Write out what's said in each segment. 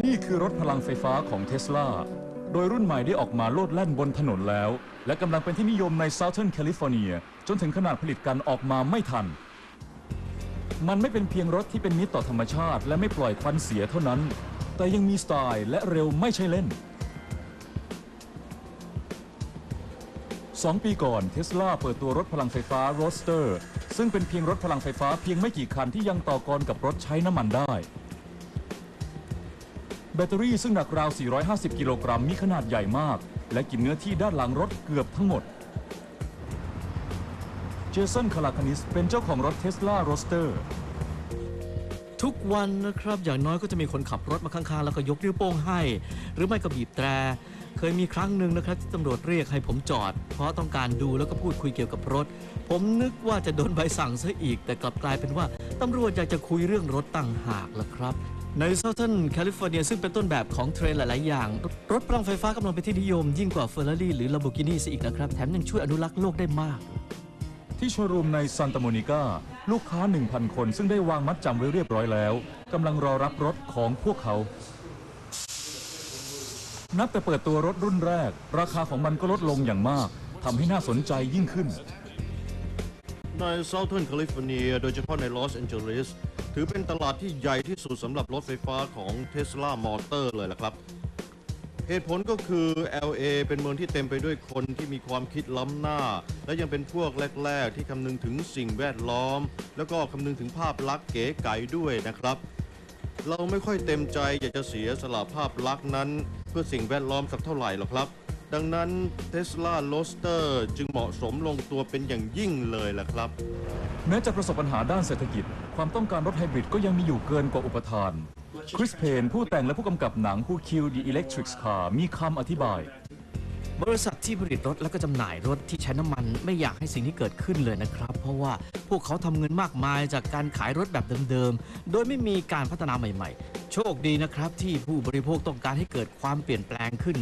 นี่คือรถพลังไฟฟ้าของเทสลาโดยรุ่นใหม่ได้ออกมาโลดแล่นบนถนนแล้ว และกำลังเป็นที่นิยมใน Southern California จนถึงขนาดผลิตกันออกมาไม่ทัน มันไม่เป็นเพียงรถที่เป็นมิตรต่อธรรมชาติ และไม่ปล่อยควันเสียเท่านั้น แต่ยังมีสไตล์และเร็วไม่ใช่เล่นสองปีก่อนเทสลาเปิดตัวรถพลังไฟฟ้า r o a s t e r ซึ่งเป็นเพียงรถพลังไฟฟ้าเพียงไม่กี่คันที่ยังต่อกรกับรถใช้น้ำมันได้ แบตเตอรี่ซึ่งหนักราว 450 กิโลกรัมมีขนาดใหญ่มาก และกินเนื้อที่ด้านหลังรถเกือบทั้งหมด เจสันคาลาคานิสเป็นเจ้าของรถเทสลาโรสเตอร์ทุกวันนะครับ อย่างน้อยก็จะมีคนขับรถมาข้างๆ แล้วก็ยกนิ้วโป้งให้ หรือไม่ก็บีบแตร เคยมีครั้งหนึ่งนะครับ ที่ตำรวจเรียกให้ผมจอด เพราะต้องการดูแล้วก็พูดคุยเกี่ยวกับรถ ผมนึกว่าจะโดนใบสั่งซะอีก แต่กลับกลายเป็นว่าตำรวจอยากจะคุยเรื่องรถต่างหากล่ะครับ ใน Southern California ซึ่งเป็นต้นแบบของเทรนด์หลาย ๆ อย่าง รถพลังไฟฟ้ากำลังเป็นที่นิยม ยิ่งกว่า Ferrari หรือ Lamborghini ซะอีกนะครับ แถมยังช่วยอนุรักษ์โลกได้มาก ที่โชว์รูมในซานตาโมนิกาลูกค้า 1,000 คนซึ่งได้วางมัดจำไว้เรียบร้อยแล้วกำลังรอรับรถของพวกเขา นับแต่เปิดตัวรถรุ่นแรก ราคาของมันก็ลดลงอย่างมากทำให้น่าสนใจยิ่งขึ้น ใน Southern California โดยเฉพาะในลอสแอนเจลิส ถือเป็นตลาดที่ใหญ่ที่สุดสำหรับรถไฟฟ้าของ Tesla Motor เลยล่ะครับ เหตุผลก็คือ LA เป็นเมืองที่เต็มไปด้วยคนที่มีความคิดล้ำหน้า และยังเป็นพวกแรก ๆ ที่คำนึงถึงสิ่งแวดล้อม แล้วก็คำนึงถึงภาพลักษณ์เก๋ไก๋ด้วยนะครับ เราไม่ค่อยเต็มใจอยากจะเสียสละภาพลักษณ์นั้น เพื่อสิ่งแวดล้อมสักเท่าไหร่หรอกครับ ดังนั้น Tesla Roadster จึงเหมาะสมลงตัวเป็นอย่างยิ่งเลยล่ะครับ แม้จะประสบปัญหาด้านเศรษฐกิจ ความต้องการรถไฮบริดก็ยังมีอยู่เกินกว่าอุปทาน คริสเพนผู้แต่งและผู้กำกับหนัง Who Killed the Electric Car มีคำอธิบาย บริษัทที่ผลิตรถและก็จำหน่ายรถที่ใช้น้ำมันไม่อยากให้สิ่งที่เกิดขึ้นเลยนะครับ เพราะว่าพวกเขาทำเงินมากมายจากการขายรถแบบเดิมๆ โดยไม่มีการพัฒนาใหม่ ๆ โชคดีนะครับที่ผู้บริโภคต้องการให้เกิดความเปลี่ยนแปลงขึ้น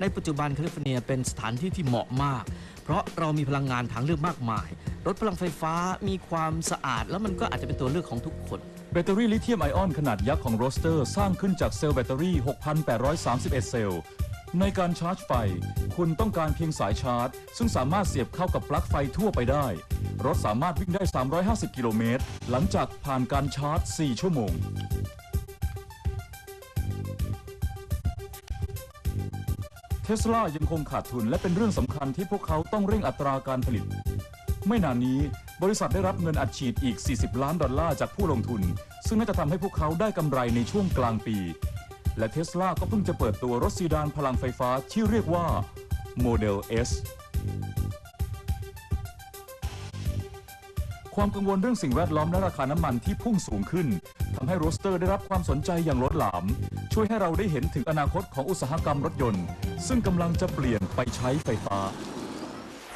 ในปัจจุบันแคลิฟอร์เนียเป็นสถานที่ที่เหมาะมาก เพราะเรามีพลังงานทางเลือกมากมาย รถพลังไฟฟ้ามีความสะอาด แล้วมันก็อาจจะเป็นตัวเลือกของทุกคน แบตเตอรี่ลิเธียมไอออนขนาดยักษ์ของโรสเตอร์ สร้างขึ้นจากเซลล์แบตเตอรี่ 6,831 เซลล์ ในการชาร์จไฟ คุณต้องการเพียงสายชาร์จ ซึ่งสามารถเสียบเข้ากับปลั๊กไฟทั่วไปได้ รถสามารถวิ่งได้ 350 กิโลเมตร หลังจากผ่านการชาร์จ 4 ชั่วโมง เทสลายังคงขาดทุนและเป็นเรื่องสำคัญที่พวกเขาต้องเร่งอัตราการผลิต ไม่นานนี้บริษัทได้รับเงินอัดฉีดอีก 40 ล้านดอลลาร์จากผู้ลงทุน ซึ่งน่าจะทำให้พวกเขาได้กำไรในช่วงกลางปี และเทสลาก็เพิ่งจะเปิดตัวรถซีดานพลังไฟฟ้าที่เรียกว่าโมเดล S ความกังวลเรื่องสิ่งแวดล้อมและราคาน้ำมันที่พุ่งสูงขึ้นทำให้โรสเตอร์ได้รับความสนใจอย่างล้นหลาม ช่วยให้เราได้เห็นถึงอนาคตของอุตสาหกรรมรถยนต์ ซึ่งกำลังจะเปลี่ยนไปใช้ไฟฟ้า